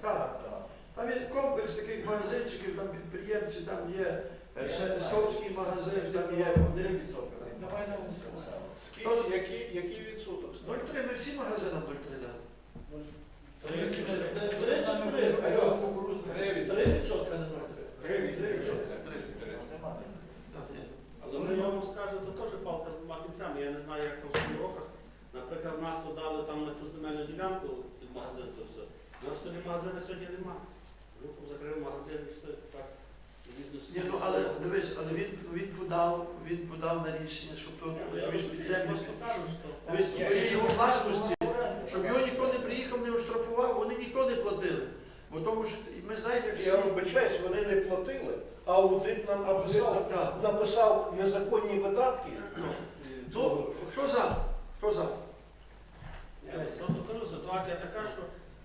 Так. Так. Там є комплекс таких магазинчиків, там підприємці, там є е, магазин, там є Один відсоток. Давай на. Скільки, який, який відсоток? 0,3, ми всі магазинам 0,3 дали. Три Алло. кукурудзу. 3 відсотка не 0,3. Три відсотка. відсотка. У нас немає. Так, ні. Але ми вам скажу, то теж палка з двома кінцями. Я не знаю, як там в Сковорохах. Наприклад, нас дали там на ту земельну ділянку під магазин, то все. Нас в сьогодні нема. Групу закрив магазин і все так. Ні, ну але дивись, але він, він подав, він подав на рішення, щоб то розумієш підземність, щоб дивись, його власності, щоб його ніхто не приїхав, не оштрафував, вони ніхто не платили. Бо тому що ми знаємо, як Я всі. вибачаюсь, вони не платили, а аудит нам написав, Так. написав незаконні видатки. Ну, хто за? Хто за? Тобто кажу, ситуація така, що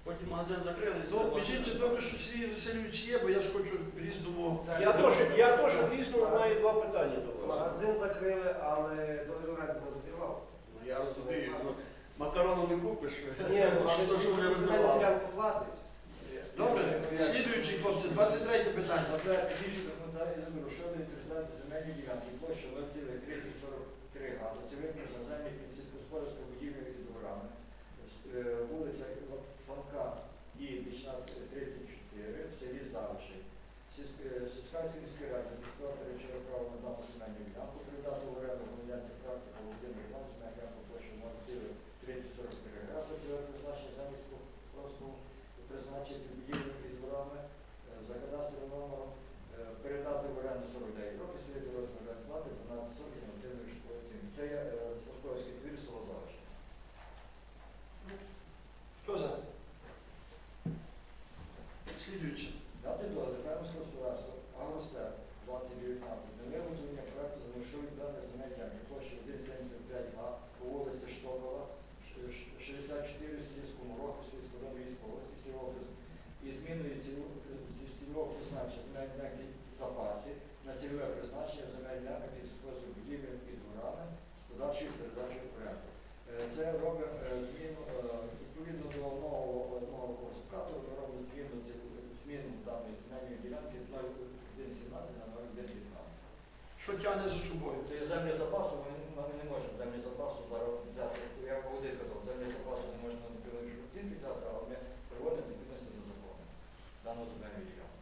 потім магазин закрили. і Ну, все. між добре, що Сергій Васильович є, бо я ж хочу в різному. Я теж, я теж в різному маю два питання до вас. Магазин закрили, але договір оренди не розірвав. Ну, Я розумію, ну, макарону не купиш. Ні, ну, А але що ж вже розірвали? ділянку платить. Добре, слідуючий хлопці, 23 питання. Затвердити рішення документації землю щодо інтересації земельної ділянки площа 0,3043 га, цільових призначення під сільськогосподарською будівлею і дворами. С- е, Вулиця Франка і Дична 34 в селі Завиші. Сільськарської міської ради застосувати речове право на дану земельну ділянку, передати в оренду громадянці практику Володимир Іван, земельна ділянка площа 0,3043 га, цільове призначення замість просто призначити будівлю під дворами е, за кадастровим номером, е, передати в оренду 49 років, слідувати розмір оренди плати 12 сотень нормативної школи ціни. Це є е, господарський двір село Завища. Хто за? Слідуючий. Дати дозвіл фермерського господарства Агростер 2019 на виготовлення проекту за маршрут даних земель ділянки площі 1,75 га по вулиці Штокола, ш- ш- 64 в сільському року, сільського дому військовості, сільського і зміною цільового зі цільового призначення земель ділянки запасів на цільове призначення земель ділянки під спосіб будівель під дворами з подальшою передачею проекту. Е, Це робить е, зміну е, відповідно до нового нового класифікатору, ми робимо зміну зміну даної земельної ділянки з 0,117 на 0,119. Що тягне за собою? То є землі запасу, ми, ми не можемо землі запасу зараз взяти. Я Володимир казав, землі запасу не можна на підвищу оцінки взяти, але ми приводимо відповідності до закону дану земельну ділянку.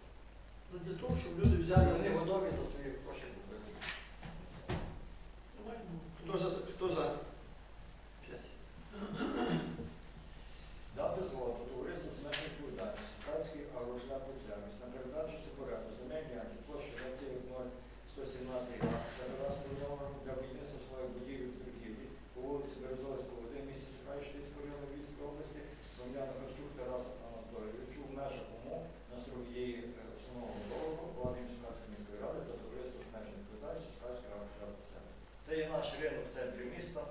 Ну, для того, щоб люди взяли. Вони готові за свої гроші купити. Хто за? Хто за? П'ять. Дати згоду товариству з нашої відповідальності Сукальський агрошляпний сервіс на передачу сепарату земельні акти площі 0,117 га за кадастровим номером для будівництва своїх будівель і торгівлі по вулиці Березовського, 1 місяць Сукальського району Львівської області, громадяна Харчук Тарасу Анатолійовичу в межах умов на строк дії е, основного договору влади Сукальської міської ради та товариство з межної відповідальності Сукальський агрошляпний сервіс. Це є наш ринок в центрі міста.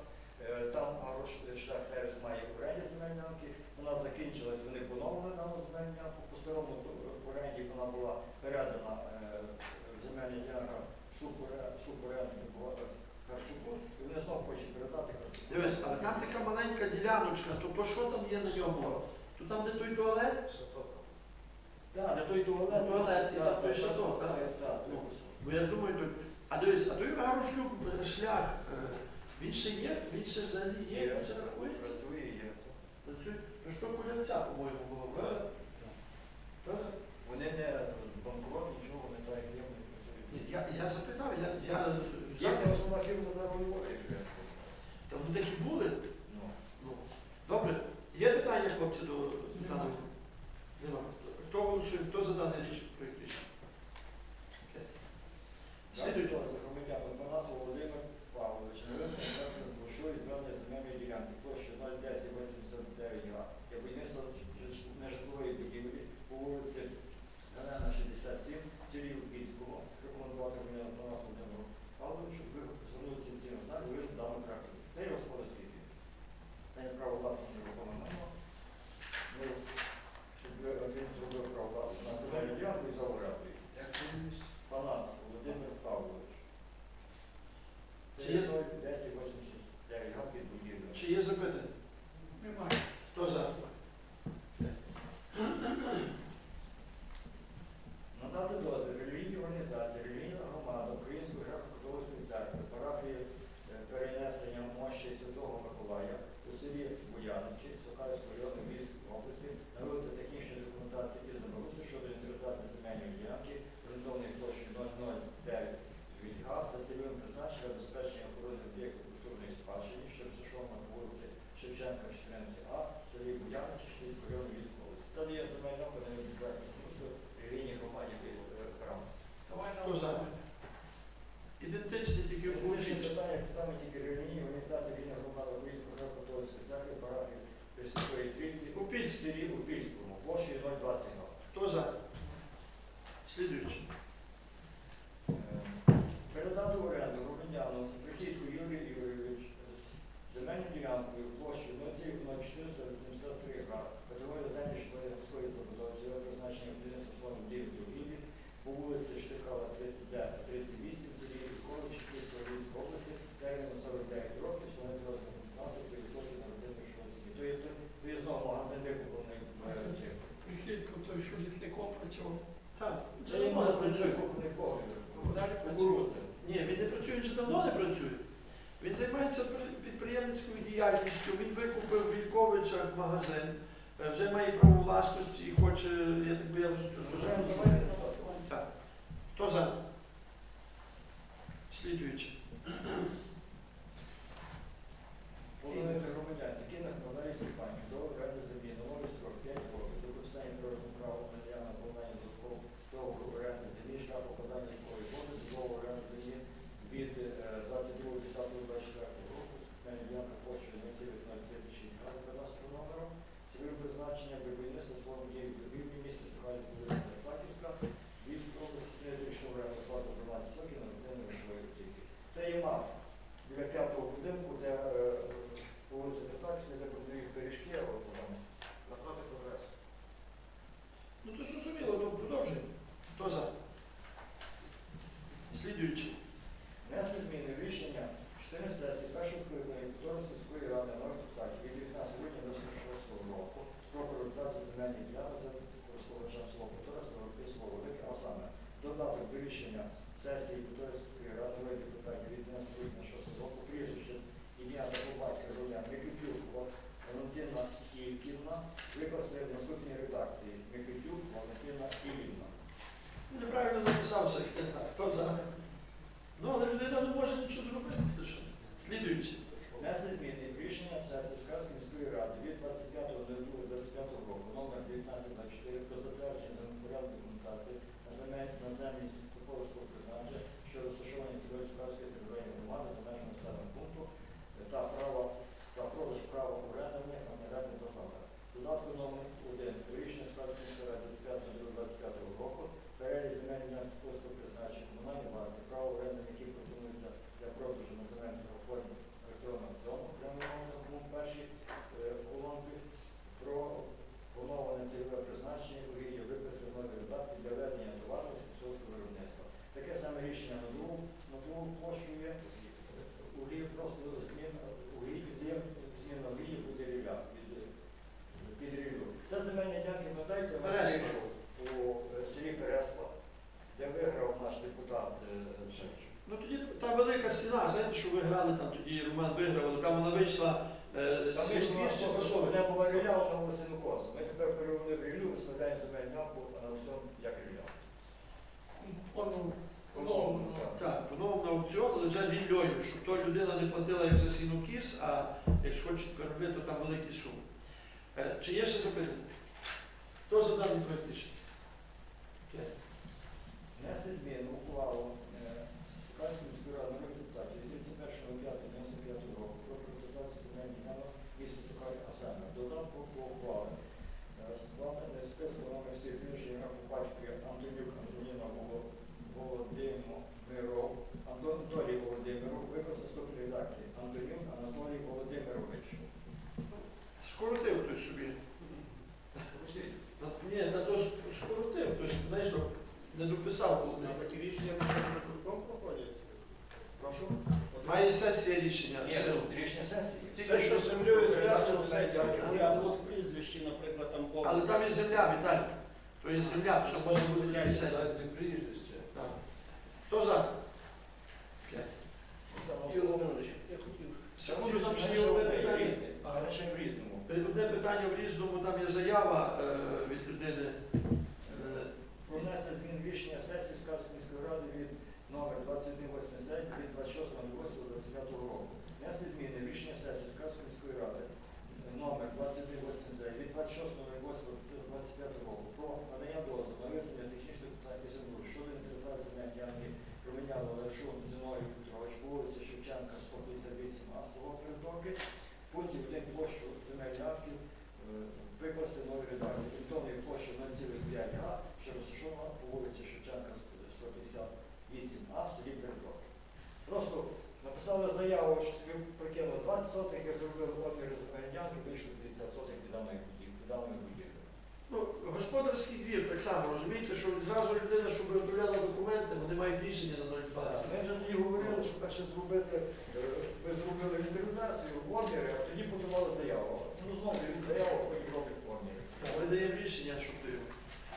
Е, Там шлях сервіс має оренді земельні ділянки. Вона закінчилась, вони поновили дану земельну ділянку. По до- оренді вона була передана е, земельна ділянка суборенду Харчуку, і вони знову хочуть передати Харчуку. Дивись, але там така маленька діляночка, то, то що там є на ньому? То там, де той туалет? Так, не той туалет. Туалет, і там той шаток, так, так? так, Ну. Бо я ж думаю. А дивись, а той Гарошлюк е, шлях, він ще є, він ще взагалі є, він ще рахується. Працює, є. Працює. Ну що кулянця, по-моєму, було, правда? Правда? Вони не банкрот, нічого, вони так як є, вони працюють. Я, я запитав, я, я, Є я я... я... я... я глазах. Ну, але людина не може нічого зробити. Слідуючи. Внесення зміни рішення сесії Черкаської міської ради від 25.02.25 року номер 1924 про затвердження порядку документації на землі на землі сільськогосподарського призначення, що розташовані Кіровської територіальної громади за межами населеного пункту та права та продаж права оренди на наглядних засадах. Додатку номер 1 до рішення Черкаської міської ради 25 року перелік земель на сільськогосподарського призначення комунальній власні, право оренди, який пропонуються для продажу на земельних оформі електронного аукціону, прямованого тому першій е, колонки, про плановане цільове призначення у вільні виписи нової редакції для ведення до вартості сільського виробництва. Таке саме рішення на другу, на другу площу є, у просто змін, у зміна вільні буде ріля, під рілю. Це земельні ділянки, надайте, у е, селі Переспа де виграв наш депутат е, Шевчук. Ну тоді та велика стіна, знаєте, що ви грали там, тоді Роман виграв, але там вона вийшла. Е, там ж місце, де була ріля, там була синокоса. Ми тепер перевели в рілю, виставляємо земельну ямку, аналізуємо як ріля. Так, поновно аукціон, але вже вільною, щоб то людина не платила як за сіну а якщо хоче переробити, то там великі суми. Е, чи є ще запитання? Хто за даний проєкт? Né? Vocês viram, o, o, é, Але там є земля, Віталій. То є земля, що може бути. Так. Хто за? Юрій я хотів. Секунду, там ще є одне питання. в різному. Одне питання в різному, там є заява е, від людини. Е, Про внесення змін в рішення сесії Скарської міської ради від номер 2187 від 26.08.25 року. Внесли зміни в рішення сесії Скарської міської ради е, номер 2189 від 26.08.25 про надання дозволу на виявлення технічних землі щодо інвентаризації земель ділянки проміняли Левшу Зіною Петрович вулиці Шевченка 158 А, село Притоки, пунктів один площу земель ділянки е, викласти нові редакції. Орієнтовної площі 0,5 га, що розташована по вулиці Шевченка 158 А в селі Притоки. Просто написали заяву, що прикинули 20 сотих, я зробив обміри земель ділянки, вийшли 50 сотих від даної будівлі. Ну, господарський двір так само, розумієте, що зразу людина, щоб виправляла документи, вони мають рішення на 0,20. Ми вже тоді говорили, що перше зробити, е, ви зробили інвентаризацію, обміри, а тоді подавали заяву. Ну знову від заяву, потім роблять обміри. Ми даємо рішення, щоб ти.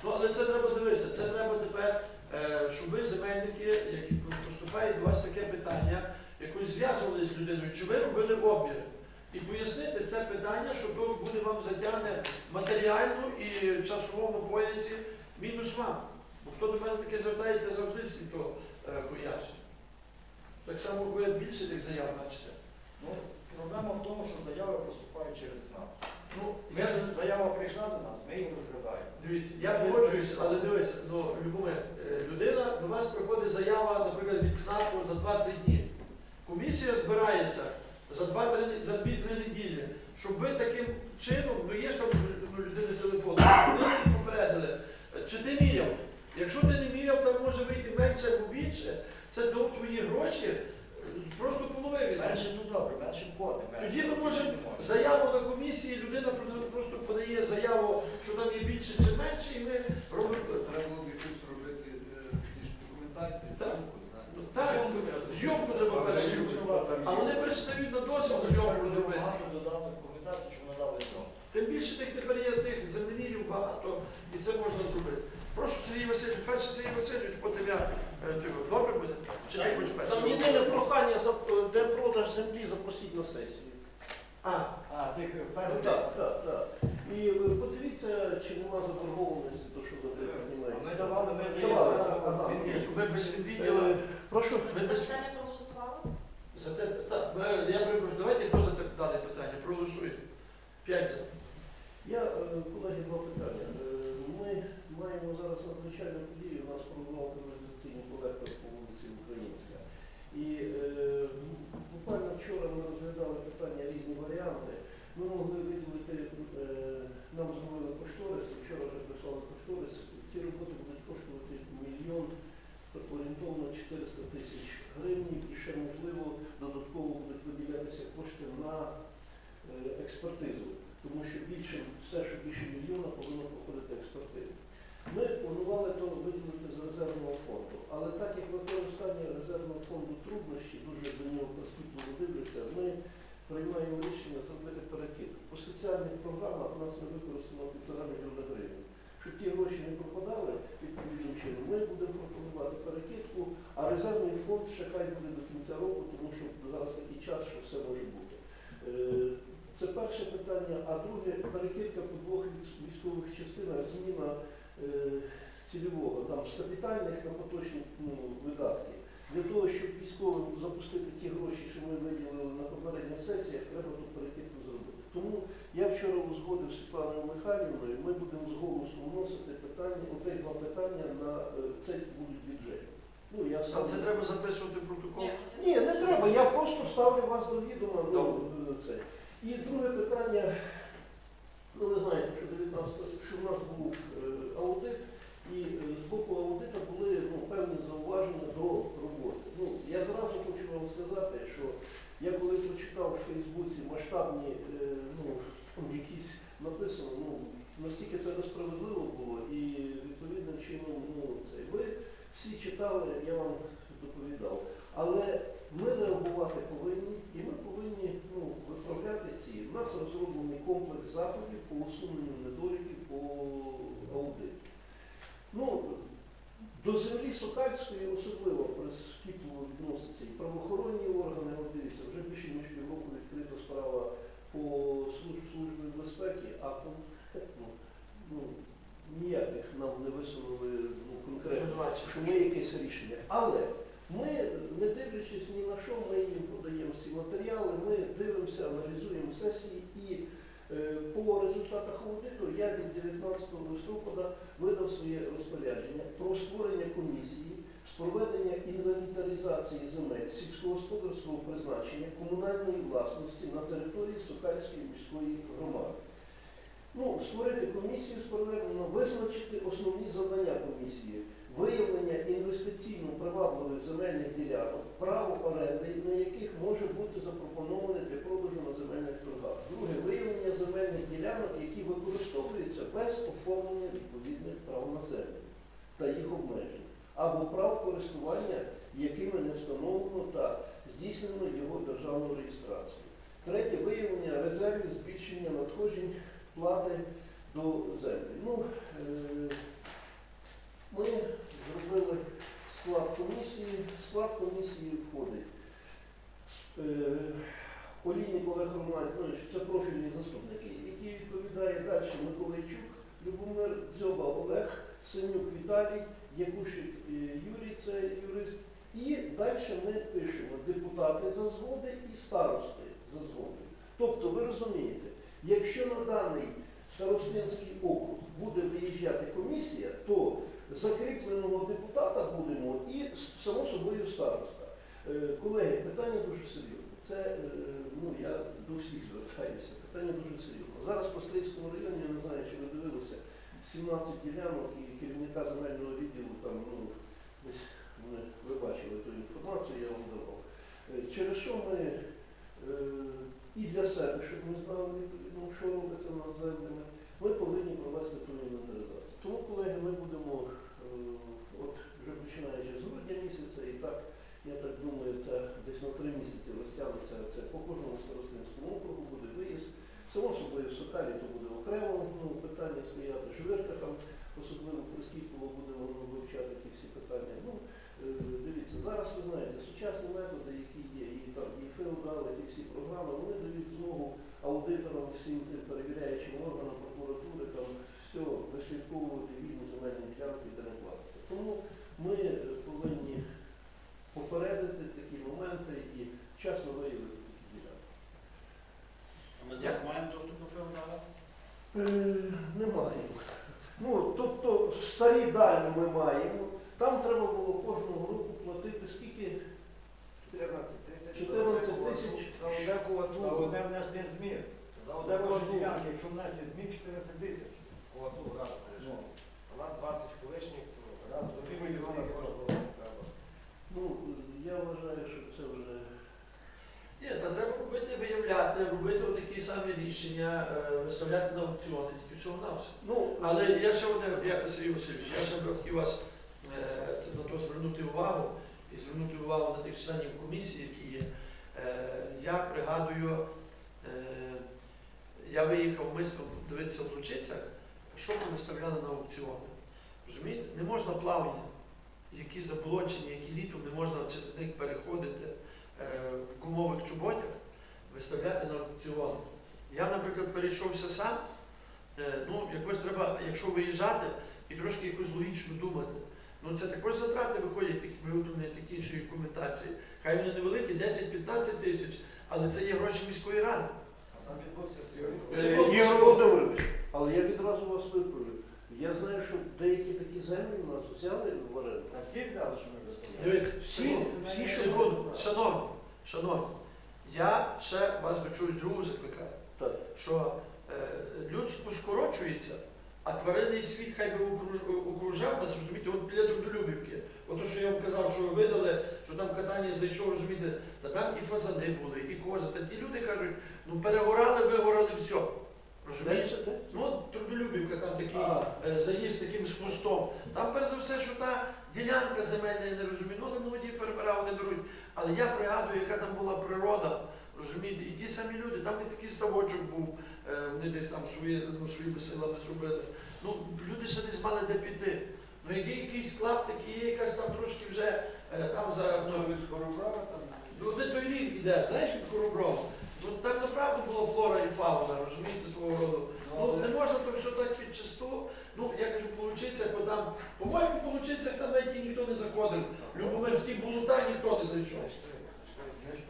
Ну, але це треба дивитися. Це треба тепер, е, щоб ви, земельники, які поступає до вас таке питання, якось зв'язували з людиною, чи ви робили обміри. І пояснити це питання, що буде вам затягне матеріально і в часовому поясі мінус вам. Бо хто до мене таке звертається, завжди всі то е, пояснює. Так само ви більше тих заяв бачите. Ну, проблема в тому, що заяви поступають через СНАП. Ну, я заява прийшла до нас, ми її розглядаємо. Дивіться, я погоджуюся, але дивися, ну, Любомир, е, людина, до вас приходить заява, наприклад, від СНАПу за 2-3 дні. Комісія збирається за 2-3 за 2-3 неділі, щоб ви таким чином, ну є ж там у людини телефон, її попередили, чи ти міряв? Якщо ти не міряв, там може вийти менше або більше, це до твої гроші е, просто полови візьмеш. Менше тут добре, менше входи. Тоді ми можемо заяву на комісії, людина просто подає заяву, що там є більше чи менше, і ми робимо. Треба було б якусь робити е, Так. Ну, Так, зйомку треба перше. А вони перестають на дозвіл зйомку зйомку. Тим більше тих тепер є тих землемірів багато, і це можна зробити. Прошу Сергій Васильович, перше Сергій Васильович, потім я. е. Добре буде? Чи ти хочеш Там єдине прохання, за- де продаж землі, запросіть на сесію. А, А, тих Ну, фермерів. Так, так, так. І е, подивіться, чи нема заборгованості, то що ви Ми давали, ми Давали, ні, ні, ви без відділу. Е, Прошу. Ви Ви за це не проголосували? За те, так, ми- я перепрошую, давайте хто за дане питання, проголосуємо. П'ять за. Я, е, колеги, два питання. Е, Ми маємо зараз надзвичайну подію, у нас пролунав каналізаційний колектор по вулиці Українська. І е, буквально вчора ми розглядали питання різні варіанти. Ми могли виділити, е, нам зробили кошторис, вчора вже прислали кошторис. Ці роботи будуть коштувати мільйон орієнтовно 400 тисяч гривень і ще можливо додатково будуть виділятися кошти на е, експертизу тому що більше, все, що більше мільйона, повинно проходити експертизу. Ми планували то виділити з резервного фонду, але так як використання резервного фонду труднощі, дуже до нього прискіпливо дивляться, ми приймаємо рішення зробити перекидку. По соціальних програмах у нас не використано півтора мільйона гривень. Щоб ті гроші не пропадали відповідним чином, ми будемо пропонувати перекидку, а резервний фонд ще хай буде до кінця року, тому що зараз такий час, що все може бути. Е, це перше питання, а друге перекидка по двох військових частинах, зміна е, цільового там з капітальних на поточні ну, видатки. Для того, щоб військовим запустити ті гроші, що ми виділили на попередніх сесіях, треба ту перекидку зробити. Тому я вчора узгодив з Світланою Михайлівною, ми будемо з голосу вносити питання, оте два питання на е, цей будуть бюджет. Ну, я А це треба записувати протокол. Ні. ні, не треба. Я просто ставлю вас до відома. Ну, це. І друге питання, ну ви знаєте, що 19, що в нас був е, аудит, і е, з боку аудита були ну, певні зауваження до роботи. Ну, я зразу хочу вам сказати, що я коли прочитав в Фейсбуці масштабні, е, ну, там якісь написано, ну, настільки це несправедливо було, і відповідним чином, ну, це ви всі читали, я вам доповідав. Але Ми реагувати повинні, і ми повинні ну, виправляти ці. У нас розроблений комплекс заходів по усуненню недоліків по аудиту. Ну, до землі Сокальської особливо прискіпливо відносяться і правоохоронні органи, от дивіться, вже більше ніж півроку відкрита справа по служб, службі безпеки, а конкретно ну, ніяких нам не висунули ну, конкретно Звинувачення. що ми якесь рішення. Але ми, не дивлячись ні на що, ми їм подаємо ці матеріали, ми дивимося, аналізуємо сесії і е, по результатах аудиту я від 19 листопада видав своє розпорядження про створення комісії з проведення інвентаризації земель сільськогосподарського призначення комунальної власності на території Сокальської міської громади. Ну, створити комісію з проведення, визначити основні завдання комісії, виявлення інвестиційно привабливих земельних ділянок, право оренди, на яких може бути запропоноване для продажу на земельних торгах. Друге, виявлення земельних ділянок, які використовуються без оформлення відповідних прав на землю та їх обмежень, або прав користування, якими не встановлено та здійснено його державну реєстрацію. Третє виявлення резервів збільшення надходжень плати до землі. Ну, е, ми зробили склад комісії. В склад комісії входить е, Олійник Олег Романович, це профільний заступник, який відповідає далі Миколайчук, Любомир Дзьоба Олег, Синюк Віталій, Якушик е, Юрій, це юрист. І далі ми пишемо депутати за згоди і старости за згоди. Тобто, ви розумієте, якщо на даний старостинський округ буде виїжджати комісія, то закріпленого депутата будемо і само собою староста. Е, Колеги, питання дуже серйозне. Це е, ну я до всіх звертаюся. Питання дуже серйозне. Зараз по Стрийському районі, я не знаю, чи ви дивилися, 17 ділянок і керівника земельного відділу там, ну, десь ви бачили ту інформацію, я вам давав. Е, Через що ми і для себе, щоб ми знали відповідно, що робиться над землями, ми повинні провести ту інвентаризацію. Тому, колеги, ми будемо, е, от вже починаючи з грудня місяця, і так, я так думаю, це десь на три місяці розтягнеться це по кожному старостинському округу буде виїзд. Само собою в Сокалі то буде окремо ну, питання стояти, Жвирка там, особливо прискіпливо будемо вивчати ті всі питання. Ну, е, дивіться, зараз ви знаєте, сучасні методи, які є, і там і феодали, і всі програми, вони дають змогу аудиторам, всім тим перевіряючим органам прокуратури, там все вислідковувати вільну земельну ділянку і не платити. Тому ми е, повинні попередити такі моменти і вчасно виявити такі ділянки. А ми зараз маємо доступ до феодала? Е, Не маємо. Ну, тобто старі дані ми маємо. Там треба було кожного року платити скільки 14 тисяч. 14 тисяч. За одне внесення змін. За одне кожне ділянки, якщо внесе змін 14 тисяч. Ну, у нас 20 колишніх, то раз, до до 3 3 мільйона мільйонів кожного треба. Ну, я вважаю, що це вже Ні, та треба робити, виявляти, робити такі самі рішення, е, виставляти на аукціони, тільки всього на все. ну, Але я ще одне, я Сергій Васильович, я ще б хотів вас е, на то звернути увагу і звернути увагу на тих членів комісії, які є. Е, я пригадую, е, я виїхав мисто дивитися в Лучицях, що ми виставляли на аукціони. Розумієте? Не можна плавні, які заболочені, які літом не можна через них переходити е, в гумових чоботях, виставляти на аукціон. Я, наприклад, перейшовся сам. Е, ну, якось треба, якщо виїжджати, і трошки якось логічно думати. Ну це також затрати виходять такі виготовлення такі іншої документації. Хай вони невеликі, 10-15 тисяч, але це є гроші міської ради. А Е, Ігор. Володимирович, але я відразу вас виправлю. Я знаю, що деякі такі землі у нас взяли в оренду. Та всі взяли, що ми виставляли. Дивіться, Всі, всі, що секунду, шановні, шановні, я ще вас би чогось другого закликаю, Так. що е, людство скорочується, а тваринний світ хай би окруж- окружав нас, розумієте, от біля Трудолюбівки. Ото, що я вам казав, що ви видали, що там катання зайшов, розумієте, та там і фазани були, і кози. Та ті люди кажуть, ну перегорали, вигорали, все. Де? Ну, Трудолюбівка, там такий А. е, заїзд таким з хвостом. Там, перш за все, що та ділянка земельна, я не розумію, ну але молоді фермера вони беруть. Але я пригадую, яка там була природа, розумієте, і ті самі люди, там не такий ставочок був, е, вони десь там свої, ну, своїми силами зробили. Ну, люди ще десь мали де піти. Ну, є якийсь клаптик, є якась там трошки вже е, там за ну, від Хороброва там. Ну, не той рік іде, знаєш, від Короброва. Ну там направду була флора і фауна, розумієте, свого роду. Ну не можна то все так відчисту. Ну, я кажу, получиться, бо там, по-моєму, получиться, там навіть ніхто не заходив. Любомир в ті болота ніхто не зайшов.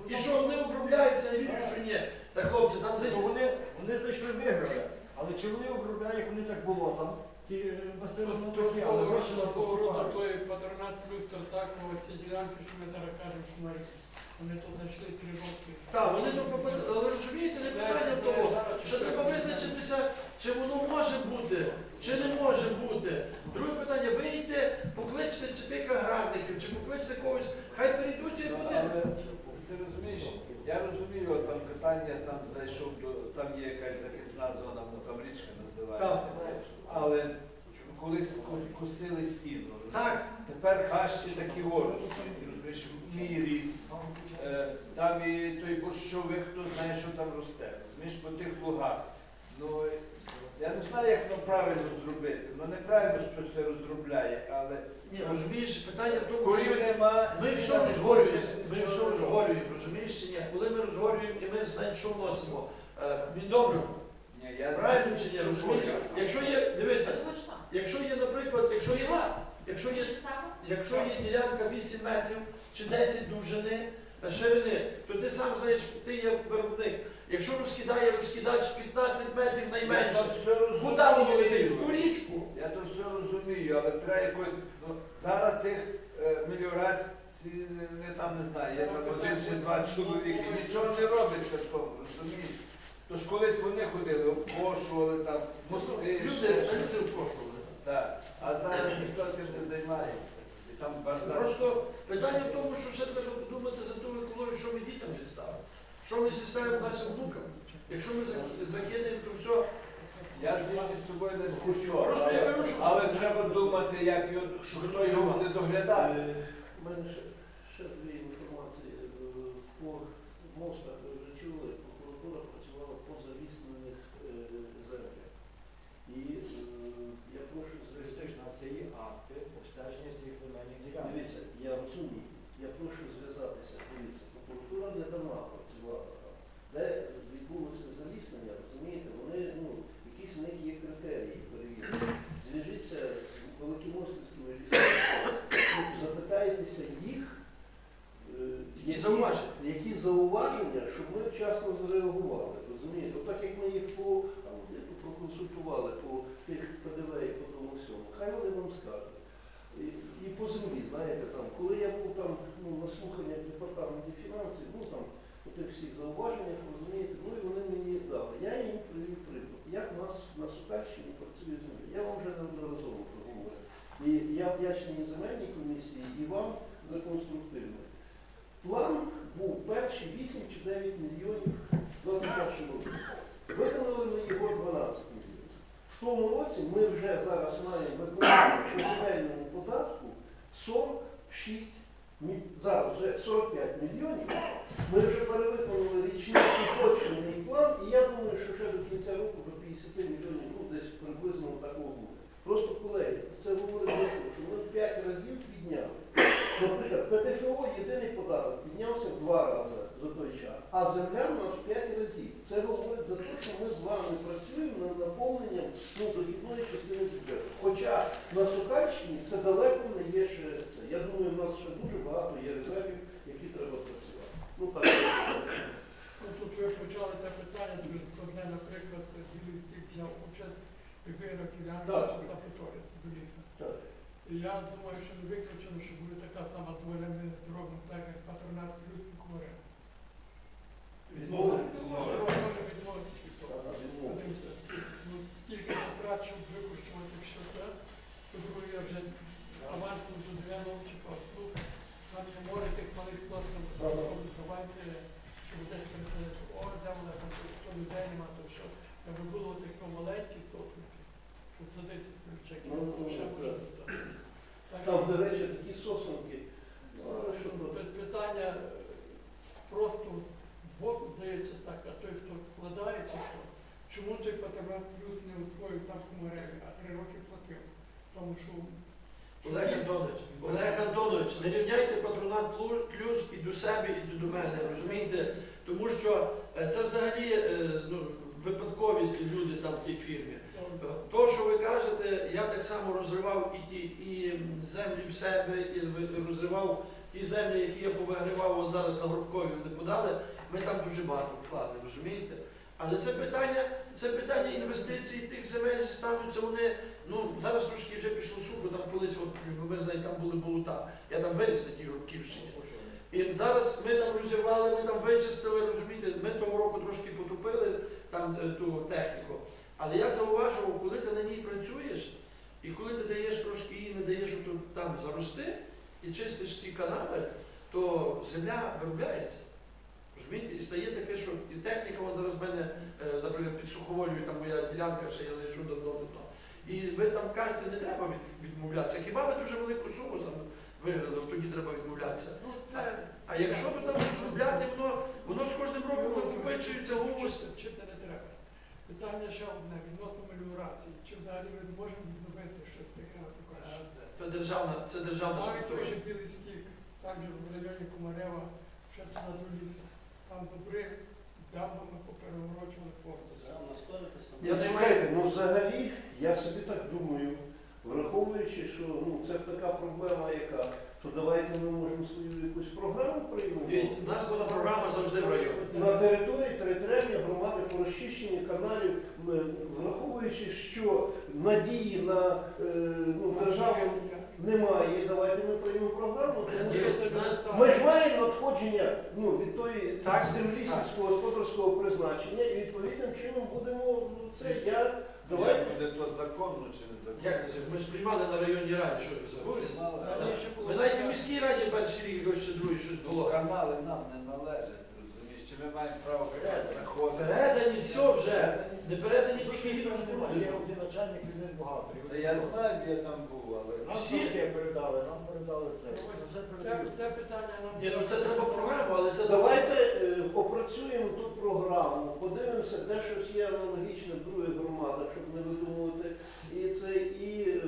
І що вони обробляються, я вірю, що ні. Та хлопці, там Ну, зайшли. вони, вони зайшли виграли, але чи вони обробляють, як вони так було там? Ті е, Василь Тут але гроші на такого роду той патронат плюс тартаково ті ділянки, що ми зараз кажемо, що ми вони тут знайшли три роки. Так, вони там попадали, але розумієте, не питання тому, що треба визначитися, чи воно може бути, чи не може бути. Друге питання, вийти, покличте чи тих аграрників, чи покличте когось, хай перейдуть і буде. Але ти розумієш, я розумію, от там питання там зайшов до там є якась захисна зона, ну там річка називається. Але колись ко- косили сіно. Так. Тепер хащі такі орус, розумієш, мій ріст. Е, Там і той борщовик, хто знає, що там росте. Розумієш, по тих лугах. Ну, я не знаю, як воно правильно зробити. Ну неправильно, що це розробляє, але Ні, розумієш, питання в тому, що ми, нема, ми все розгорюємо, ми все розгорюємо, розумієш чи ні? Коли ми розгорюємо і ми знаємо, що вносимо. Е, Він добре, Ні, я правильно чи ні, розумієш? Якщо є, дивися, якщо є, наприклад, якщо є, якщо є Якщо є ділянка 8 метрів чи 10 довжини е, ширини, то ти сам знаєш, ти є виробник. Якщо розкидає розкидач 15 метрів Я найменше, то все куди воно летить? В ту річку. Я то все розумію, але треба якось. Ну, зараз тих е, меліорацій не там не знаю, є там один чи два чоловіки. Нічого не робиться тому, розумієш? Тож колись вони ходили, обкошували там, мости, Люди, ще щось. люди впрошували. Так. А зараз ніхто тим не займається. Там бардак. Просто питання в тому, що ще треба подумати за ту екологію, що ми дітям зіставимо. Що ми зіставимо нашим внукам. Якщо ми закинемо, то все. Я згідний з тобою на всі сто, Просто я але, кажу, що- але треба думати, як його, що хто його буде доглядати. Е, У мене ще, ще дві інформації. Е, По мостах ви вже чули, прокуратура працювала по заліснених е, землях. І е, я прошу звести. Зв'язок на СІ акти обстеження всіх земельних ділянок. Дивіться, я розумію. Я прошу зв'язатися. Дивіться, прокуратура недавно працювала там. Де відбулося заліснення, розумієте, вони, ну, якісь в них є критерії перевірки. Зв'яжіться з великомостківськими лісами, запитайтеся їх, е, Які зауваження? які зауваження, щоб ми вчасно зреагували. Розумієте? Отак як ми їх по, а, от як проконсультували по тих ПДВ і по тому всьому, хай вони вам скажуть. І, і по землі, знаєте, там, коли я був там ну, на слуханнях в департаменті фінансів, ну там по тих всіх зауваженнях, розумієте, ну і вони мені дали. Я їм привів приклад, як у нас на Сукальщині працює земля. Я вам вже неодноразово проговорив. І я вдячний і земельній комісії, і вам за конструктивне. План був перші 8 чи 9 мільйонів в 21 році. Виконали ми його 12 мільйонів. В тому році ми вже зараз маємо по земельному податку 46 мі- зараз вже 45 мільйонів. Ми вже перевиконали річний уточнений план, і я думаю, що ще до кінця року до 50 мільйонів, ну десь приблизно такого буде. Просто колеги, це говорить про що, що ми в 5 разів підняли. Наприклад, ПДФО єдиний податок піднявся в два рази за той час, а земля у нас в 5 разів. Це говорить за те, що ми з вами працюємо над наповненням ну, дохідної частини бюджету. Хоча на Сукальщині це далеко не є ще це. Я думаю, в нас ще дуже багато є резервів, які треба працювати. Ну так. Ну, тут ви почали те питання, дуже наприклад, білий тип взяв участь і вирок і тут на Петориці до літа. я думаю, що не виключено, що буде така сама доля, ми зробимо так, як патронат плюс і кори. Відмовити. Може відмовитися від того. Ага, відмовити. Подивіться, ну, стільки затрачу викущувати все це, по-друге, я вже авансом до 90 чи просто, там є море тих малих хлопців, давайте, щоб десь переселити, о, де вона, там, то людей нема, то все. Якби було тих маленьких стосунків, щоб садити ключики, Ну, ну, ще ну, може так. додати. Так Там, що до речі, такі сосенки. Ну, але що тут? пи- питання е, просто збоку здається так, а той, хто вкладається, що чому той патронат плюс не утворив там комареві, а три роки платив? Тому що Олег Антонович, Олег Антонович, не рівняйте патронат плю- плюс і до себе, і до мене, розумієте? Тому що е, це взагалі е, ну, випадковість люди там в тій фірмі. то То, що ви кажете, я так само розривав і ті і землі в себе, і розривав ті землі, які я повигривав от зараз на Горбкові вони подали. Ми там дуже багато вкладали, розумієте? Але це питання, це питання інвестицій тих земель стануться вони. Ну зараз трошки вже пішло сухо, там колись, от ви знаєте, там були болота. Я там виріс на тій Горбківщині. І зараз ми там розірвали, ми там вичистили, розумієте, ми того року трошки потупили там е, ту техніку. Але я зауважував, коли ти на ній працюєш, і коли ти даєш трошки її, не даєш там зарости і чистиш ті канали, то земля виробляється. Розумієте? І стає таке, що і техніка, от зараз в мене, е, наприклад, під суховолію, там моя ділянка, ще я заїжджу давно-давно. І ви там кажете, не треба від, відмовлятися. Хіба ви дуже велику суму там виграли, тоді треба відмовлятися. ну, це А якщо ви там розробляти, воно, воно з кожним роком накопичується гумус. Вчити- Вчити не треба. Питання ще одне відносно меліорації. Чи далі ми можемо відновити щось таке, наприклад? Це державна, це державна Навіть той же білий стік, також в районі Комарева, ще туди до лісу. Там добри дамбами попереворочували форту. Державна сторона, Я Чекайте, ну взагалі, я собі так думаю, враховуючи, що ну, це така проблема, яка, то давайте ми можемо свою якусь програму приймемо. Дивіться, в нас була програма завжди в районі. На території територіальної громади по розчищенні каналів, ми, враховуючи, що надії на е, ну, державу немає, давайте ми приймемо програму, тому що ми ж маємо надходження ну, від тої землі сільськогосподарського призначення і відповідним чином будемо ну, це. Я давайте. Як буде то законно чи не законно? Це? Ми ж приймали на районній раді, що ви забулися? Але було Ви навіть в міській раді перший рік якось чи другий щось було. Канали нам не належать? Чи ми маємо право заходити? Передані все вже. Не передані тільки Є гідроспоруди. один начальник, він не бухгалтер. Та Я знаю, я там був, але Нам Всі- таке передали, нам передали це. Ось Це передають. питання нам. Ні, ну це треба програму, але це Давайте е, опрацюємо ту програму, подивимося, де щось є аналогічне в других громадах, щоб не видумувати. І це і е,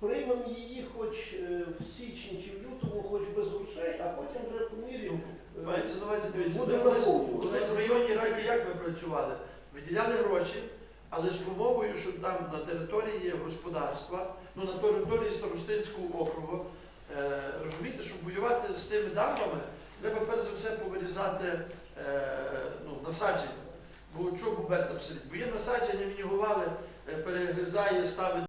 приймемо її хоч е, в січні чи в лютому, хоч без грошей, а потім вже по мірі. Е, Мається на увазі, дивіться, Буде колись, наповнювати. колись в районній раді як ви працювали? Виділяли гроші, але з умовою, що там на території господарства, ну на території Старостинського округу, е, розумієте, щоб воювати з тими дамбами, треба перш за все повирізати е, ну, насадження. Бо чого бубер там сидить? Бо є насадження, мінігували, е, перегризає, ставить